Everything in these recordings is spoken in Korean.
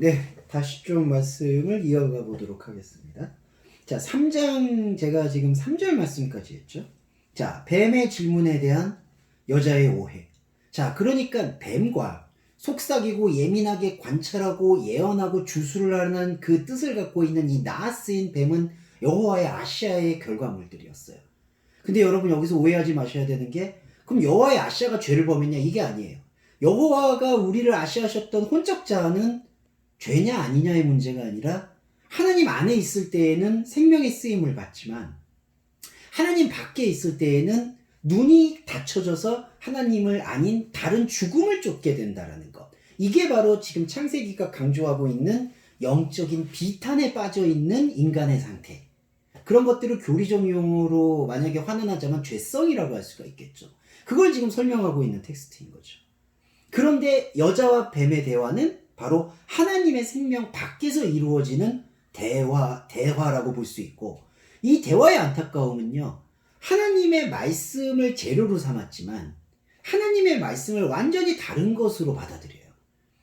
네, 다시 좀 말씀을 이어가 보도록 하겠습니다. 자, 3장 제가 지금 3절 말씀까지 했죠. 자, 뱀의 질문에 대한 여자의 오해. 자, 그러니까 뱀과 속삭이고 예민하게 관찰하고 예언하고 주술을 하는 그 뜻을 갖고 있는 이 나스인 뱀은 여호와의 아시아의 결과물들이었어요. 근데 여러분 여기서 오해하지 마셔야 되는 게 그럼 여호와의 아시아가 죄를 범했냐 이게 아니에요. 여호와가 우리를 아시하셨던 혼적자는 죄냐 아니냐의 문제가 아니라 하나님 안에 있을 때에는 생명의 쓰임을 받지만 하나님 밖에 있을 때에는 눈이 닫혀져서 하나님을 아닌 다른 죽음을 쫓게 된다라는 것. 이게 바로 지금 창세기가 강조하고 있는 영적인 비탄에 빠져 있는 인간의 상태. 그런 것들을 교리적 용어로 만약에 환원하자면 죄성이라고 할 수가 있겠죠. 그걸 지금 설명하고 있는 텍스트인 거죠. 그런데 여자와 뱀의 대화는 바로 하나님의 생명 밖에서 이루어지는 대화, 대화라고 볼 수 있고, 이 대화의 안타까움은요, 하나님의 말씀을 재료로 삼았지만, 하나님의 말씀을 완전히 다른 것으로 받아들여요.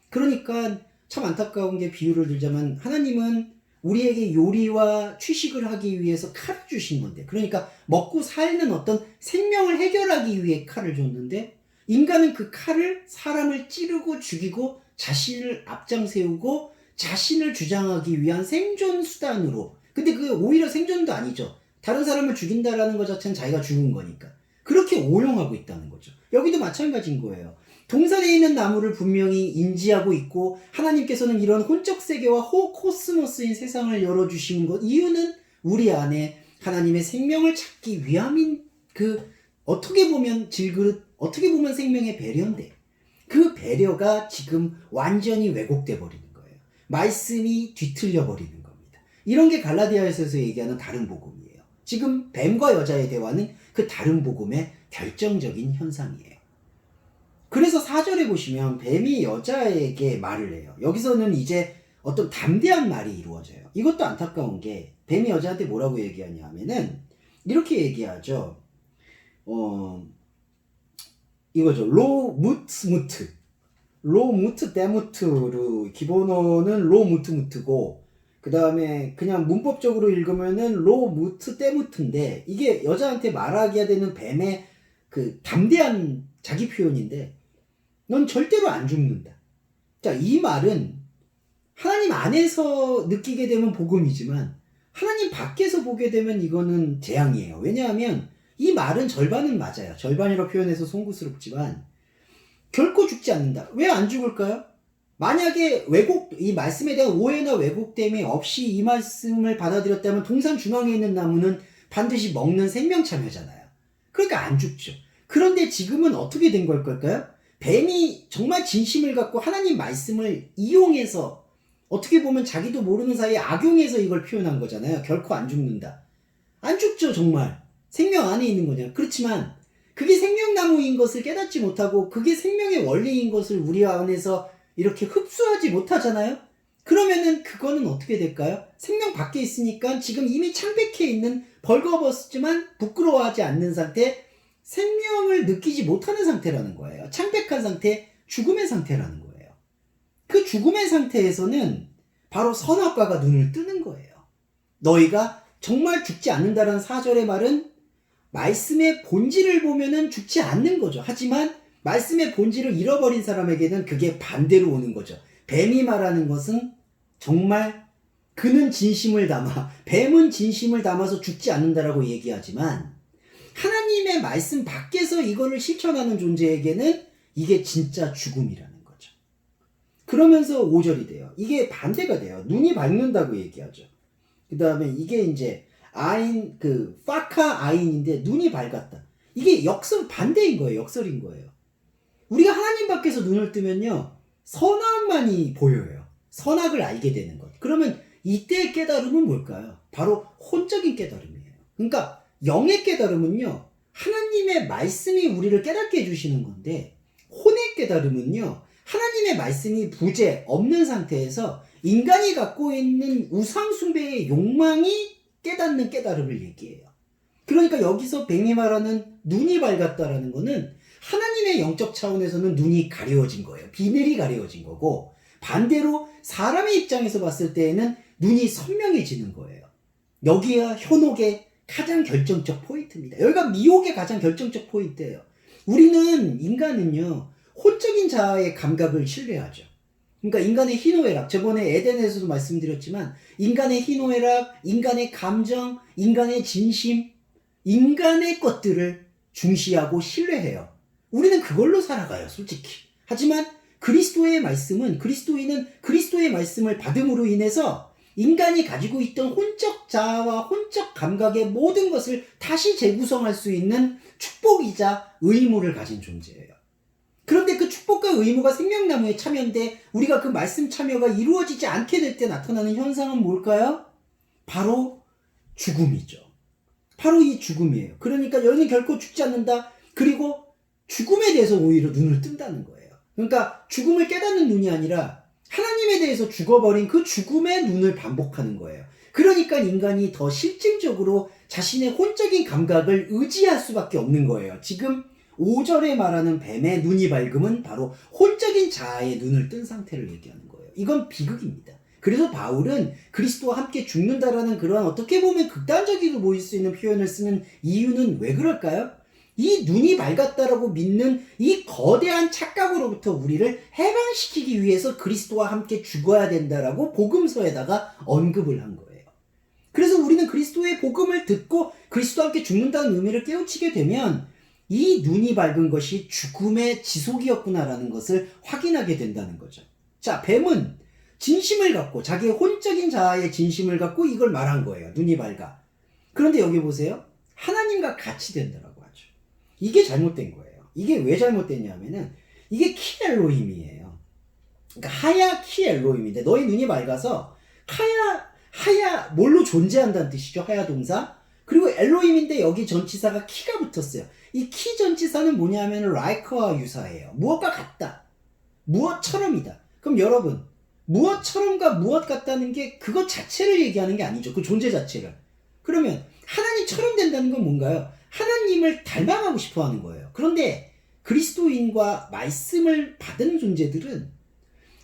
그러니까 참 안타까운 게 비유를 들자면, 하나님은 우리에게 요리와 취식을 하기 위해서 칼을 주신 건데, 그러니까 먹고 살는 어떤 생명을 해결하기 위해 칼을 줬는데, 인간은 그 칼을 사람을 찌르고 죽이고 자신을 앞장 세우고 자신을 주장하기 위한 생존 수단으로. 근데 그게 오히려 생존도 아니죠. 다른 사람을 죽인다라는 것 자체는 자기가 죽은 거니까. 그렇게 오용하고 있다는 거죠. 여기도 마찬가지인 거예요. 동산에 있는 나무를 분명히 인지하고 있고 하나님께서는 이런 혼적 세계와 호 코스모스인 세상을 열어 주신 것 이유는 우리 안에 하나님의 생명을 찾기 위함인 그 어떻게 보면 질그릇 어떻게 보면 생명의 배려인데 그 배려가 지금 완전히 왜곡돼 버리는 거예요. 말씀이 뒤틀려 버리는 겁니다. 이런 게 갈라디아에서 얘기하는 다른 복음이에요. 지금 뱀과 여자의 대화는 그 다른 복음의 결정적인 현상이에요. 그래서 사절에 보시면 뱀이 여자에게 말을 해요. 여기서는 이제 어떤 담대한 말이 이루어져요. 이것도 안타까운 게 뱀이 여자한테 뭐라고 얘기하냐 하면은 이렇게 얘기하죠. 어, 이거죠. 로 무트 무트. 로 무트 데무트로 기본어는 로 무트 무트고 그 다음에 그냥 문법적으로 읽으면은 로 무트 데무트인데 이게 여자한테 말하기야 되는 뱀의 그 담대한 자기 표현인데 넌 절대로 안 죽는다. 자, 이 말은 하나님 안에서 느끼게 되면 복음이지만 하나님 밖에서 보게 되면 이거는 재앙이에요. 왜냐하면 이 말은 절반은 맞아요. 절반이라고 표현해서 송구스럽지만 결코 죽지 않는다. 왜 안 죽을까요? 만약에 왜곡 이 말씀에 대한 오해나 왜곡됨이 없이 이 말씀을 받아들였다면 동산 중앙에 있는 나무는 반드시 먹는 생명 참여잖아요. 그러니까 안 죽죠. 그런데 지금은 어떻게 된 걸까요? 뱀이 정말 진심을 갖고 하나님 말씀을 이용해서 어떻게 보면 자기도 모르는 사이에 악용해서 이걸 표현한 거잖아요. 결코 안 죽는다. 안 죽죠, 정말. 생명 안에 있는 거냐. 그렇지만 그게 생명나무인 것을 깨닫지 못하고 그게 생명의 원리인 것을 우리 안에서 이렇게 흡수하지 못하잖아요. 그러면은 그거는 어떻게 될까요? 생명 밖에 있으니까 지금 이미 창백해 있는 벌거벗었지만 부끄러워하지 않는 상태, 생명을 느끼지 못하는 상태라는 거예요. 창백한 상태, 죽음의 상태라는 거예요. 그 죽음의 상태에서는 바로 선악과가 눈을 뜨는 거예요. 너희가 정말 죽지 않는다는 사절의 말은 말씀의 본질을 보면은 죽지 않는 거죠. 하지만 말씀의 본질을 잃어버린 사람에게는 그게 반대로 오는 거죠. 뱀이 말하는 것은 정말 그는 진심을 담아, 뱀은 진심을 담아서 죽지 않는다라고 얘기하지만 하나님의 말씀 밖에서 이거를 실천하는 존재에게는 이게 진짜 죽음이라는 거죠. 그러면서 5절이 돼요. 이게 반대가 돼요. 눈이 밝는다고 얘기하죠. 그 다음에 이게 이제 아인 그 파카 아인인데 눈이 밝았다. 이게 역설 반대인 거예요. 역설인 거예요. 우리가 하나님 밖에서 눈을 뜨면요 선악만이 보여요. 선악을 알게 되는 것. 그러면 이때의 깨달음은 뭘까요? 바로 혼적인 깨달음이에요. 그러니까 영의 깨달음은요 하나님의 말씀이 우리를 깨닫게 해주시는 건데 혼의 깨달음은요 하나님의 말씀이 부재 없는 상태에서 인간이 갖고 있는 우상숭배의 욕망이 깨닫는 깨달음을 얘기해요. 그러니까 여기서 뱀이 말하는 눈이 밝았다라는 거는 하나님의 영적 차원에서는 눈이 가려워진 거예요. 비늘이 가려워진 거고 반대로 사람의 입장에서 봤을 때에는 눈이 선명해지는 거예요. 여기가 현혹의 가장 결정적 포인트입니다. 여기가 미혹의 가장 결정적 포인트예요. 우리는 인간은요 혼적인 자아의 감각을 신뢰하죠. 그러니까 인간의 희노애락 저번에 에덴에서도 말씀드렸지만 인간의 희노애락, 인간의 감정, 인간의 진심, 인간의 것들을 중시하고 신뢰해요. 우리는 그걸로 살아가요, 솔직히. 하지만 그리스도의 말씀은 그리스도인은 그리스도의 말씀을 받음으로 인해서 인간이 가지고 있던 혼적 자아와 혼적 감각의 모든 것을 다시 재구성할 수 있는 축복이자 의무를 가진 존재예요. 그런데 그 축복과 의무가 생명나무에 참여인데 우리가 그 말씀 참여가 이루어지지 않게 될 때 나타나는 현상은 뭘까요? 바로 죽음이죠. 바로 이 죽음이에요. 그러니까 너희는 결코 죽지 않는다. 그리고 죽음에 대해서 오히려 눈을 뜬다는 거예요. 그러니까 죽음을 깨닫는 눈이 아니라 하나님에 대해서 죽어버린 그 죽음의 눈을 반복하는 거예요. 그러니까 인간이 더 실질적으로 자신의 혼적인 감각을 의지할 수밖에 없는 거예요. 지금 5절에 말하는 뱀의 눈이 밝음은 바로 혼적인 자아의 눈을 뜬 상태를 얘기하는 거예요. 이건 비극입니다. 그래서 바울은 그리스도와 함께 죽는다라는 그런 어떻게 보면 극단적이도 보일 수 있는 표현을 쓰는 이유는 왜 그럴까요? 이 눈이 밝았다라고 믿는 이 거대한 착각으로부터 우리를 해방시키기 위해서 그리스도와 함께 죽어야 된다라고 복음서에다가 언급을 한 거예요. 그래서 우리는 그리스도의 복음을 듣고 그리스도와 함께 죽는다는 의미를 깨우치게 되면 이 눈이 밝은 것이 죽음의 지속이었구나라는 것을 확인하게 된다는 거죠. 자, 뱀은 진심을 갖고 자기의 혼적인 자아의 진심을 갖고 이걸 말한 거예요. 눈이 밝아. 그런데 여기 보세요. 하나님과 같이 된다라고 하죠. 이게 잘못된 거예요. 이게 왜 잘못됐냐면은 이게 키엘로힘이에요. 그러니까 하야 키엘로힘인데 너희 눈이 밝아서 하야 하야 뭘로 존재한다는 뜻이죠. 하야 동사. 그리고 엘로힘인데 여기 전치사가 키가 붙었어요. 이 키 전치사는 뭐냐면 라이커와 유사해요. 무엇과 같다. 무엇처럼이다. 그럼 여러분 무엇처럼과 무엇 같다는 게 그것 자체를 얘기하는 게 아니죠. 그 존재 자체를. 그러면 하나님처럼 된다는 건 뭔가요? 하나님을 닮아가고 싶어 하는 거예요. 그런데 그리스도인과 말씀을 받은 존재들은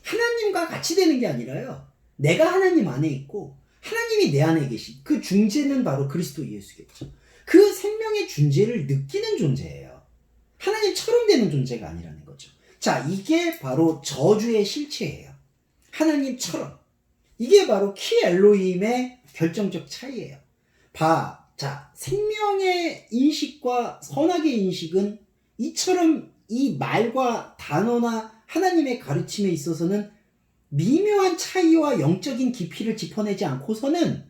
하나님과 같이 되는 게 아니라요. 내가 하나님 안에 있고 하나님이 내 안에 계신 그 중재는 바로 그리스도 예수겠죠. 그 생명의 존재를 느끼는 존재예요. 하나님처럼 되는 존재가 아니라는 거죠. 자, 이게 바로 저주의 실체예요. 하나님처럼. 이게 바로 키 엘로힘의 결정적 차이예요. 봐. 자, 생명의 인식과 선악의 인식은 이처럼 이 말과 단어나 하나님의 가르침에 있어서는 미묘한 차이와 영적인 깊이를 짚어내지 않고서는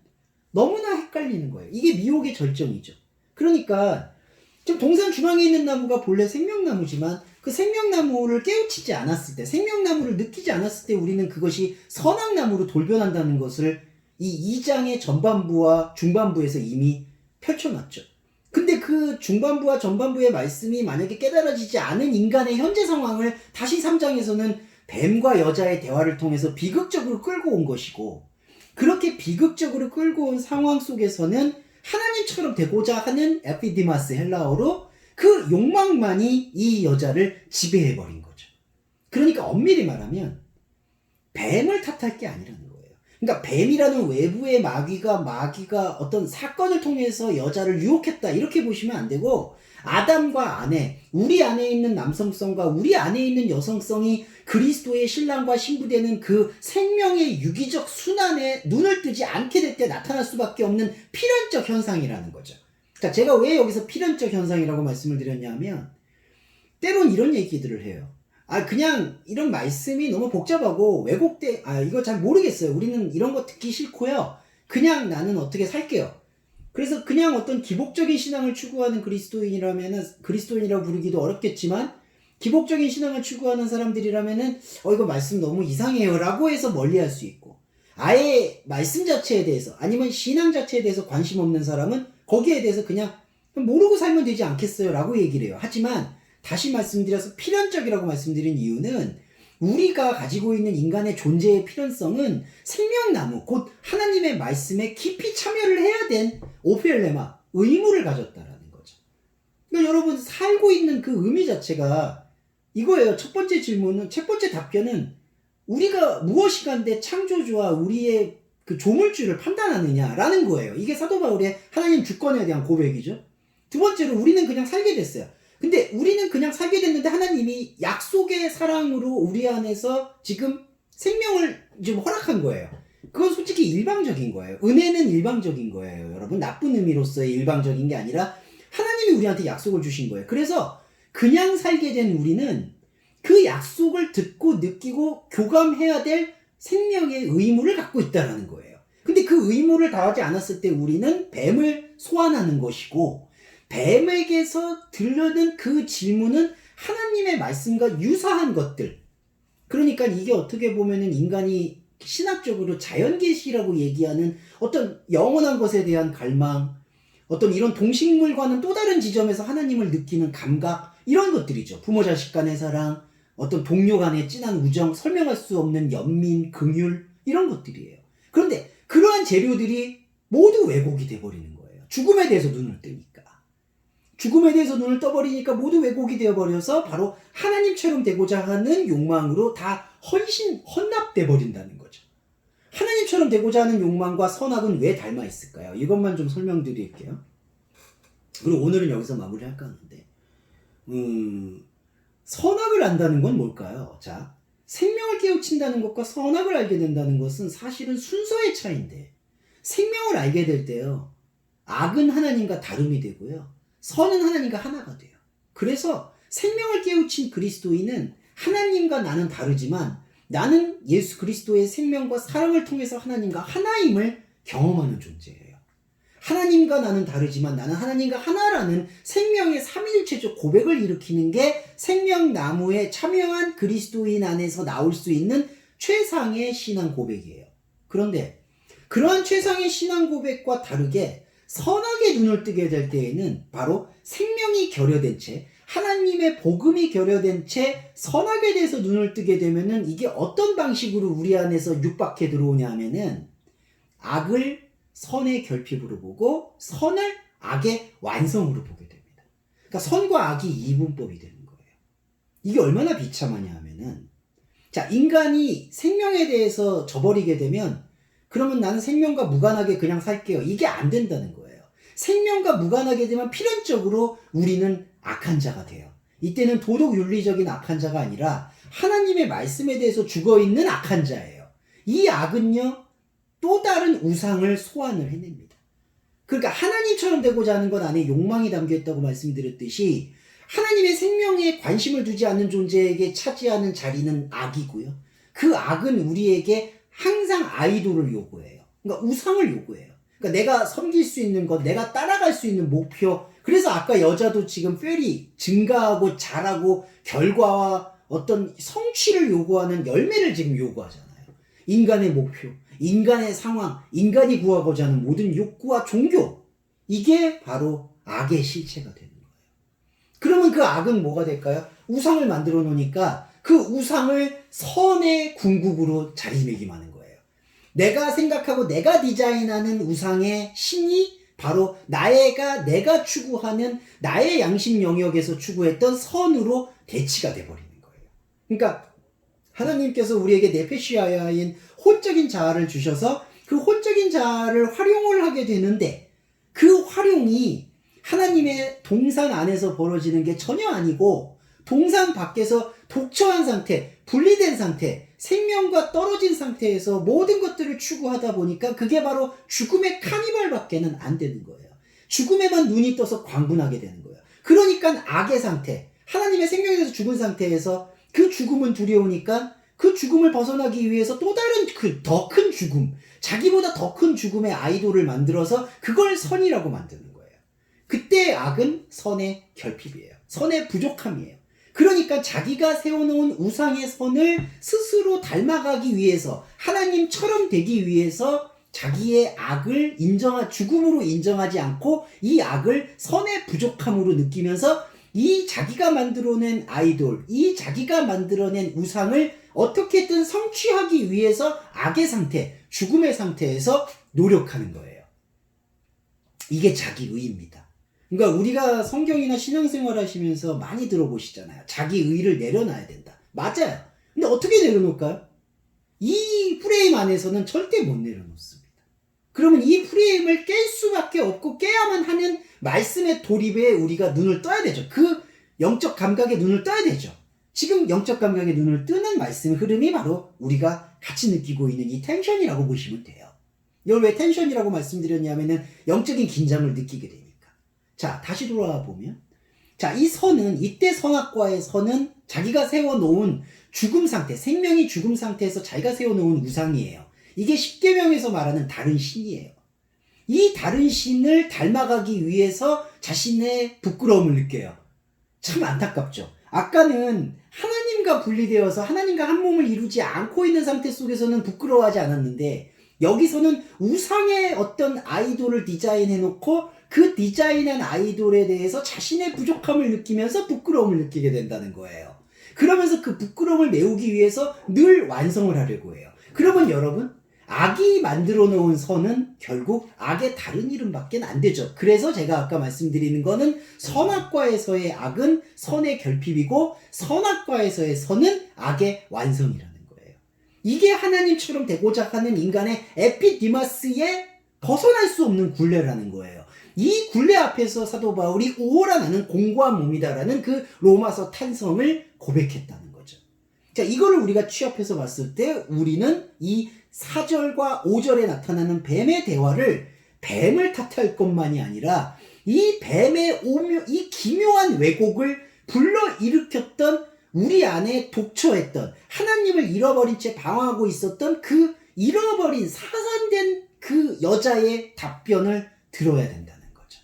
너무나 헷갈리는 거예요. 이게 미혹의 절정이죠. 그러니까 지금 동산 중앙에 있는 나무가 본래 생명나무지만 그 생명나무를 깨우치지 않았을 때, 생명나무를 느끼지 않았을 때 우리는 그것이 선악나무로 돌변한다는 것을 이 2장의 전반부와 중반부에서 이미 펼쳐놨죠. 근데 그 중반부와 전반부의 말씀이 만약에 깨달아지지 않은 인간의 현재 상황을 다시 3장에서는 뱀과 여자의 대화를 통해서 비극적으로 끌고 온 것이고, 그렇게 비극적으로 끌고 온 상황 속에서는 하나님처럼 되고자 하는 에피디마스 헬라어로 그 욕망만이 이 여자를 지배해버린 거죠. 그러니까 엄밀히 말하면 뱀을 탓할 게 아니라는 거예요. 그러니까 뱀이라는 외부의 마귀가 마귀가 어떤 사건을 통해서 여자를 유혹했다 이렇게 보시면 안 되고 아담과 아내, 우리 안에 있는 남성성과 우리 안에 있는 여성성이 그리스도의 신랑과 신부되는 그 생명의 유기적 순환에 눈을 뜨지 않게 될 때 나타날 수밖에 없는 필연적 현상이라는 거죠. 자, 제가 왜 여기서 필연적 현상이라고 말씀을 드렸냐면, 때론 이런 얘기들을 해요. 아, 그냥 이런 말씀이 너무 복잡하고 왜곡돼, 아, 이거 잘 모르겠어요. 우리는 이런 거 듣기 싫고요. 그냥 나는 어떻게 살게요. 그래서 그냥 어떤 기복적인 신앙을 추구하는 그리스도인이라면은, 그리스도인이라고 부르기도 어렵겠지만, 기복적인 신앙을 추구하는 사람들이라면은, 어, 이거 말씀 너무 이상해요. 라고 해서 멀리 할 수 있고, 아예 말씀 자체에 대해서, 아니면 신앙 자체에 대해서 관심 없는 사람은 거기에 대해서 그냥 모르고 살면 되지 않겠어요. 라고 얘기를 해요. 하지만, 다시 말씀드려서 필연적이라고 말씀드린 이유는 우리가 가지고 있는 인간의 존재의 필연성은 생명나무, 곧 하나님의 말씀에 깊이 참여를 해야 된 오펠레마, 의무를 가졌다라는 거죠. 그러니까 여러분, 살고 있는 그 의미 자체가 이거예요. 첫 번째 질문은, 첫 번째 답변은 우리가 무엇이 간데 창조주와 우리의 그 조물주를 판단하느냐라는 거예요. 이게 사도 바울의 하나님 주권에 대한 고백이죠. 두 번째로 우리는 그냥 살게 됐어요. 근데 우리는 그냥 살게 됐는데 하나님이 약속의 사랑으로 우리 안에서 지금 생명을 지금 허락한 거예요. 그건 솔직히 일방적인 거예요. 은혜는 일방적인 거예요, 여러분. 나쁜 의미로서의 일방적인 게 아니라 하나님이 우리한테 약속을 주신 거예요. 그래서 그냥 살게 된 우리는 그 약속을 듣고 느끼고 교감해야 될 생명의 의무를 갖고 있다라는 거예요. 근데 그 의무를 다하지 않았을 때 우리는 뱀을 소환하는 것이고 뱀에게서 들려는 그 질문은 하나님의 말씀과 유사한 것들. 그러니까 이게 어떻게 보면은 인간이 신학적으로 자연계시라고 얘기하는 어떤 영원한 것에 대한 갈망, 어떤 이런 동식물과는 또 다른 지점에서 하나님을 느끼는 감각, 이런 것들이죠. 부모 자식 간의 사랑, 어떤 동료 간의 진한 우정, 설명할 수 없는 연민, 긍휼, 이런 것들이에요. 그런데 그러한 재료들이 모두 왜곡이 돼버리는 거예요. 죽음에 대해서 눈을 뜨니까. 죽음에 대해서 눈을 떠버리니까 모두 왜곡이 되어버려서 바로 하나님처럼 되고자 하는 욕망으로 다 헌신, 헌납돼 버린다는 거죠. 하나님처럼 되고자 하는 욕망과 선악은 왜 닮아 있을까요? 이것만 좀 설명드릴게요. 그리고 오늘은 여기서 마무리할까 음, 선악을 안다는 건 뭘까요? 자, 생명을 깨우친다는 것과 선악을 알게 된다는 것은 사실은 순서의 차이인데, 생명을 알게 될 때요, 악은 하나님과 다름이 되고요, 선은 하나님과 하나가 돼요. 그래서 생명을 깨우친 그리스도인은 하나님과 나는 다르지만 나는 예수 그리스도의 생명과 사랑을 통해서 하나님과 하나임을 경험하는 존재예요. 하나님과 나는 다르지만 나는 하나님과 하나라는 생명의 삼위일체적 고백을 일으키는 게 생명나무에 참여한 그리스도인 안에서 나올 수 있는 최상의 신앙 고백이에요. 그런데 그러한 최상의 신앙 고백과 다르게 선악의 눈을 뜨게 될 때에는 바로 생명이 결여된 채 하나님의 복음이 결여된 채 선악에 대해서 눈을 뜨게 되면은 이게 어떤 방식으로 우리 안에서 육박해 들어오냐 하면은 악을 선의 결핍으로 보고 선을 악의 완성으로 보게 됩니다. 그러니까 선과 악이 이분법이 되는 거예요. 이게 얼마나 비참하냐 하면은 자, 인간이 생명에 대해서 저버리게 되면 그러면 나는 생명과 무관하게 그냥 살게요. 이게 안 된다는 거예요. 생명과 무관하게 되면 필연적으로 우리는 악한 자가 돼요. 이때는 도덕 윤리적인 악한 자가 아니라 하나님의 말씀에 대해서 죽어 있는 악한 자예요. 이 악은요, 또 다른 우상을 소환을 해냅니다. 그러니까 하나님처럼 되고자 하는 것 안에 욕망이 담겨 있다고 말씀드렸듯이 하나님의 생명에 관심을 두지 않는 존재에게 차지하는 자리는 악이고요. 그 악은 우리에게 항상 아이돌을 요구해요. 그러니까 우상을 요구해요. 그러니까 내가 섬길 수 있는 것, 내가 따라갈 수 있는 목표. 그래서 아까 여자도 지금 페리 증가하고 자라고 결과와 어떤 성취를 요구하는 열매를 지금 요구하잖아요. 인간의 목표, 인간의 상황, 인간이 구하고자 하는 모든 욕구와 종교. 이게 바로 악의 실체가 되는 거예요. 그러면 그 악은 뭐가 될까요? 우상을 만들어 놓으니까 그 우상을 선의 궁극으로 자리매김하는 거예요. 내가 생각하고 내가 디자인하는 우상의 신이 바로 나의가 내가 추구하는 나의 양심 영역에서 추구했던 선으로 대치가 돼버리는 거예요. 그러니까 하나님께서 우리에게 네페시아인 혼적인 자아를 주셔서 그 혼적인 자아를 활용을 하게 되는데 그 활용이 하나님의 동산 안에서 벌어지는 게 전혀 아니고 동산 밖에서 독처한 상태, 분리된 상태, 생명과 떨어진 상태에서 모든 것들을 추구하다 보니까 그게 바로 죽음의 카니발밖에는 안 되는 거예요. 죽음에만 눈이 떠서 광분하게 되는 거예요. 그러니까 악의 상태, 하나님의 생명에 대해서 죽은 상태에서 그 죽음은 두려우니까 그 죽음을 벗어나기 위해서 또 다른 그 더 큰 죽음, 자기보다 더 큰 죽음의 아이돌을 만들어서 그걸 선이라고 만드는 거예요. 그때 악은 선의 결핍이에요. 선의 부족함이에요. 그러니까 자기가 세워놓은 우상의 선을 스스로 닮아가기 위해서 하나님처럼 되기 위해서 자기의 악을 인정하 죽음으로 인정하지 않고 이 악을 선의 부족함으로 느끼면서 이 자기가 만들어낸 아이돌, 이 자기가 만들어낸 우상을 어떻게든 성취하기 위해서 악의 상태, 죽음의 상태에서 노력하는 거예요. 이게 자기 의입니다. 그러니까 우리가 성경이나 신앙생활 하시면서 많이 들어보시잖아요. 자기 의를 내려놔야 된다. 맞아요. 근데 어떻게 내려놓을까요? 이 프레임 안에서는 절대 못 내려놓습니다. 그러면 이 프레임을 깰 수밖에 없고 깨야만 하는 말씀의 돌입에 우리가 눈을 떠야 되죠. 그 영적 감각에 눈을 떠야 되죠. 지금 영적 감각에 눈을 뜨는 말씀의 흐름이 바로 우리가 같이 느끼고 있는 이 텐션이라고 보시면 돼요. 이걸 왜 텐션이라고 말씀드렸냐면은 영적인 긴장을 느끼게 되니까. 자, 다시 돌아와 보면. 자, 이 선은, 이때 선악과의 선은 자기가 세워놓은 죽음 상태, 생명이 죽음 상태에서 자기가 세워놓은 우상이에요. 이게 십계명에서 말하는 다른 신이에요. 이 다른 신을 닮아가기 위해서 자신의 부끄러움을 느껴요. 참 안타깝죠. 아까는 하나님과 분리되어서 하나님과 한 몸을 이루지 않고 있는 상태 속에서는 부끄러워하지 않았는데 여기서는 우상의 어떤 아이돌을 디자인해 놓고 그 디자인한 아이돌에 대해서 자신의 부족함을 느끼면서 부끄러움을 느끼게 된다는 거예요. 그러면서 그 부끄러움을 메우기 위해서 늘 완성을 하려고 해요. 그러면 여러분, 악이 만들어 놓은 선은 결국 악의 다른 이름밖에 안 되죠. 그래서 제가 아까 말씀드리는 거는 선악과에서의 악은 선의 결핍이고 선악과에서의 선은 악의 완성이라는 거예요. 이게 하나님처럼 되고자 하는 인간의 에피디마스에 벗어날 수 없는 굴레라는 거예요. 이 굴레 앞에서 사도 바울이 오호라 나는 공고한 몸이다라는 그 로마서 탄성을 고백했다는 거죠. 자, 이거를 우리가 취합해서 봤을 때 우리는 이 4절과 5절에 나타나는 뱀의 대화를 뱀을 탓할 것만이 아니라 이 뱀의 오묘, 이 기묘한 왜곡을 불러 일으켰던 우리 안에 독초했던 하나님을 잃어버린 채 방황하고 있었던 그 잃어버린 사산된 그 여자의 답변을 들어야 된다는 거죠.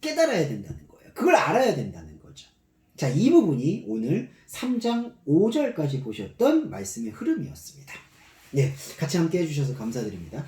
깨달아야 된다는 거예요. 그걸 알아야 된다는 거죠. 자, 이 부분이 오늘 3장 5절까지 보셨던 말씀의 흐름이었습니다. 네, 같이 함께 해주셔서 감사드립니다.